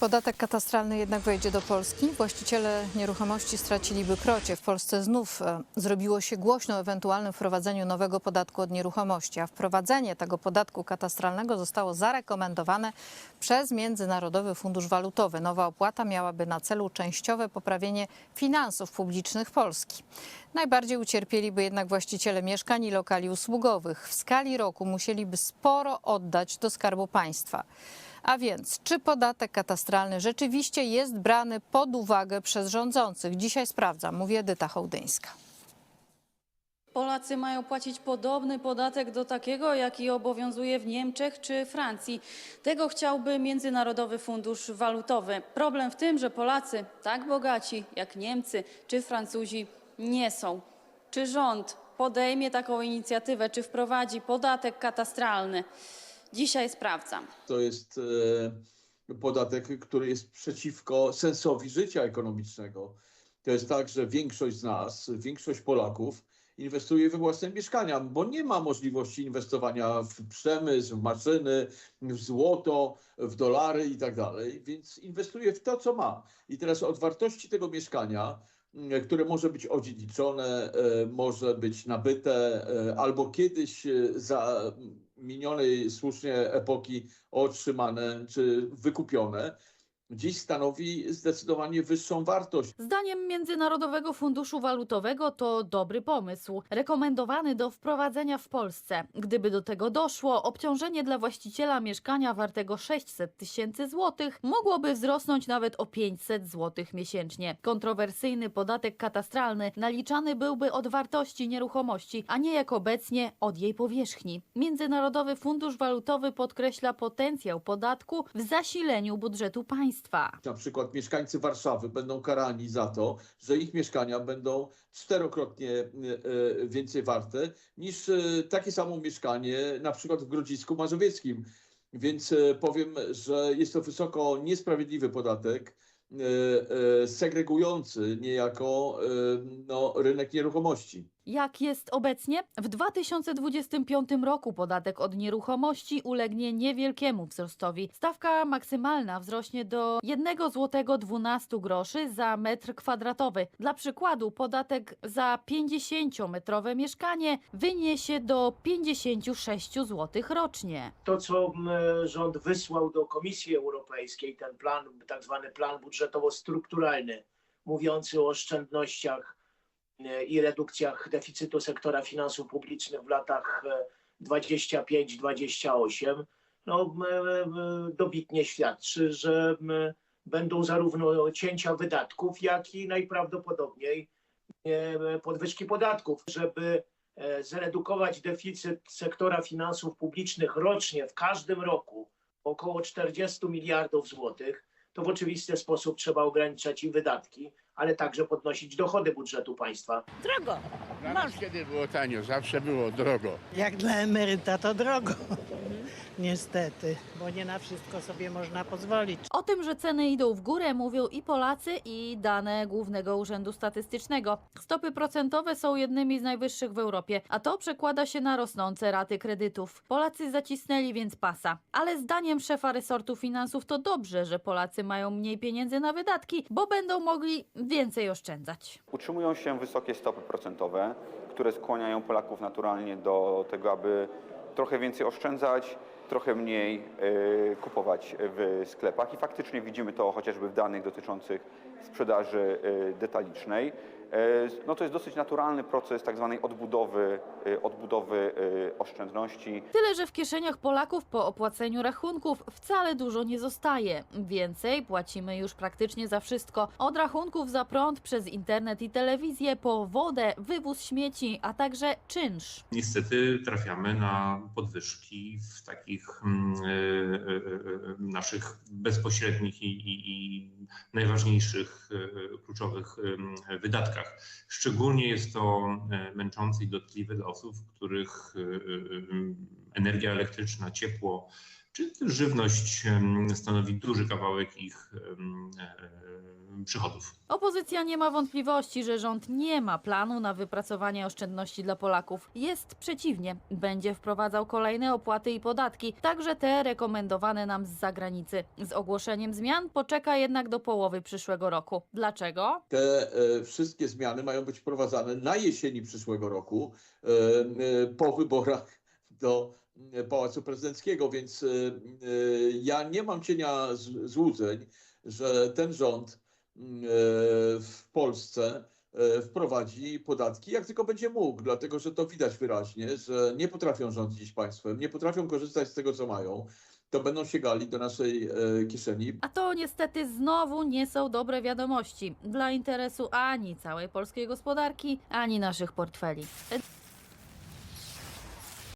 Podatek katastralny jednak wejdzie do Polski. Właściciele nieruchomości straciliby krocie. W Polsce znów e, zrobiło się głośno o ewentualnym wprowadzeniu nowego podatku od nieruchomości, a wprowadzenie tego podatku katastralnego zostało zarekomendowane przez Międzynarodowy Fundusz Walutowy. Nowa opłata miałaby na celu częściowe poprawienie finansów publicznych Polski. Najbardziej ucierpieliby jednak właściciele mieszkań i lokali usługowych. W skali roku musieliby sporo oddać do Skarbu Państwa. A więc, czy podatek katastralny rzeczywiście jest brany pod uwagę przez rządzących? Dzisiaj sprawdzam, mówi Edyta Hołdyńska. Polacy mają płacić podobny podatek do takiego, jaki obowiązuje w Niemczech czy Francji. Tego chciałby Międzynarodowy Fundusz Walutowy. Problem w tym, że Polacy, tak bogaci jak Niemcy czy Francuzi, nie są. Czy rząd podejmie taką inicjatywę, czy wprowadzi podatek katastralny? Dzisiaj sprawdzam. To jest e, podatek, który jest przeciwko sensowi życia ekonomicznego. To jest tak, że większość z nas, większość Polaków inwestuje we własne mieszkania, bo nie ma możliwości inwestowania w przemysł, w maszyny, w złoto, w dolary i tak dalej, więc inwestuje w to, co ma. I teraz od wartości tego mieszkania, które może być odziedziczone, e, może być nabyte, e, albo kiedyś e, za minionej słusznie epoki otrzymane czy wykupione, dziś stanowi zdecydowanie wyższą wartość. Zdaniem Międzynarodowego Funduszu Walutowego to dobry pomysł, rekomendowany do wprowadzenia w Polsce. Gdyby do tego doszło, obciążenie dla właściciela mieszkania wartego 600 tysięcy złotych mogłoby wzrosnąć nawet o 500 złotych miesięcznie. Kontrowersyjny podatek katastralny naliczany byłby od wartości nieruchomości, a nie jak obecnie od jej powierzchni. Międzynarodowy Fundusz Walutowy podkreśla potencjał podatku w zasileniu budżetu państwa. Na przykład mieszkańcy Warszawy będą karani za to, że ich mieszkania będą czterokrotnie e, e, więcej warte niż e, takie samo mieszkanie na przykład w Grodzisku Mazowieckim. Więc powiem, że jest to wysoko niesprawiedliwy podatek, segregujący niejako no, rynek nieruchomości. Jak jest obecnie? W 2025 roku podatek od nieruchomości ulegnie niewielkiemu wzrostowi. Stawka maksymalna wzrośnie do 1 zł 12 groszy za metr kwadratowy. Dla przykładu podatek za 50-metrowe mieszkanie wyniesie do 56 zł rocznie. to, co rząd wysłał do Komisji Europejskiej, ten plan, tak zwany plan budżetowo-strukturalny, mówiący o oszczędnościach i redukcjach deficytu sektora finansów publicznych w latach e, 25-28, no, m, m, dobitnie świadczy, że będą zarówno cięcia wydatków, jak i najprawdopodobniej e, podwyżki podatków, żeby e, zredukować deficyt sektora finansów publicznych rocznie w każdym roku około 40 miliardów złotych, to w oczywisty sposób trzeba ograniczać i wydatki, ale także podnosić dochody budżetu państwa. Drogo. Dla nas kiedy było tanio, zawsze było drogo. Jak dla emeryta to drogo. Niestety, bo nie na wszystko sobie można pozwolić. O tym, że ceny idą w górę, mówią i Polacy, i dane Głównego Urzędu Statystycznego. Stopy procentowe są jednymi z najwyższych w Europie, a to przekłada się na rosnące raty kredytów. Polacy zacisnęli więc pasa. Ale zdaniem szefa resortu finansów to dobrze, że Polacy mają mniej pieniędzy na wydatki, bo będą mogli więcej oszczędzać. Utrzymują się wysokie stopy procentowe, które skłaniają Polaków naturalnie do tego, aby trochę więcej oszczędzać, trochę mniej y, kupować w sklepach. I faktycznie widzimy to chociażby w danych dotyczących sprzedaży y, detalicznej. Y, no to jest dosyć naturalny proces tak zwanej odbudowy, y, odbudowy oszczędności. Tyle, że w kieszeniach Polaków po opłaceniu rachunków wcale dużo nie zostaje. Więcej płacimy już praktycznie za wszystko. Od rachunków za prąd przez internet i telewizję, po wodę, wywóz śmieci, a także czynsz. niestety trafiamy na podwyżki w takich e, e, naszych bezpośrednich i, i, i najważniejszych e, kluczowych em, wydatkach. Szczególnie jest to e, męczące i dotkliwe dla osób, których e, energia elektryczna, ciepło czy żywność stanowi duży kawałek ich e, przychodów. Opozycja nie ma wątpliwości, że rząd nie ma planu na wypracowanie oszczędności dla Polaków. Jest przeciwnie, będzie wprowadzał kolejne opłaty i podatki, także te rekomendowane nam z zagranicy. Z ogłoszeniem zmian poczeka jednak do połowy przyszłego roku. Dlaczego? Te e, wszystkie zmiany mają być wprowadzane na jesieni przyszłego roku, e, e, po wyborach do Pałacu Prezydenckiego, więc e, e, ja nie mam cienia złudzeń, że ten rząd m, e, w Polsce e, wprowadzi podatki, jak tylko będzie mógł, dlatego że to widać wyraźnie, że nie potrafią rządzić państwem, nie potrafią korzystać z tego, co mają, to będą siegali do naszej e, kieszeni, A to niestety znowu nie są dobre wiadomości dla interesu ani całej polskiej gospodarki, ani naszych portfeli.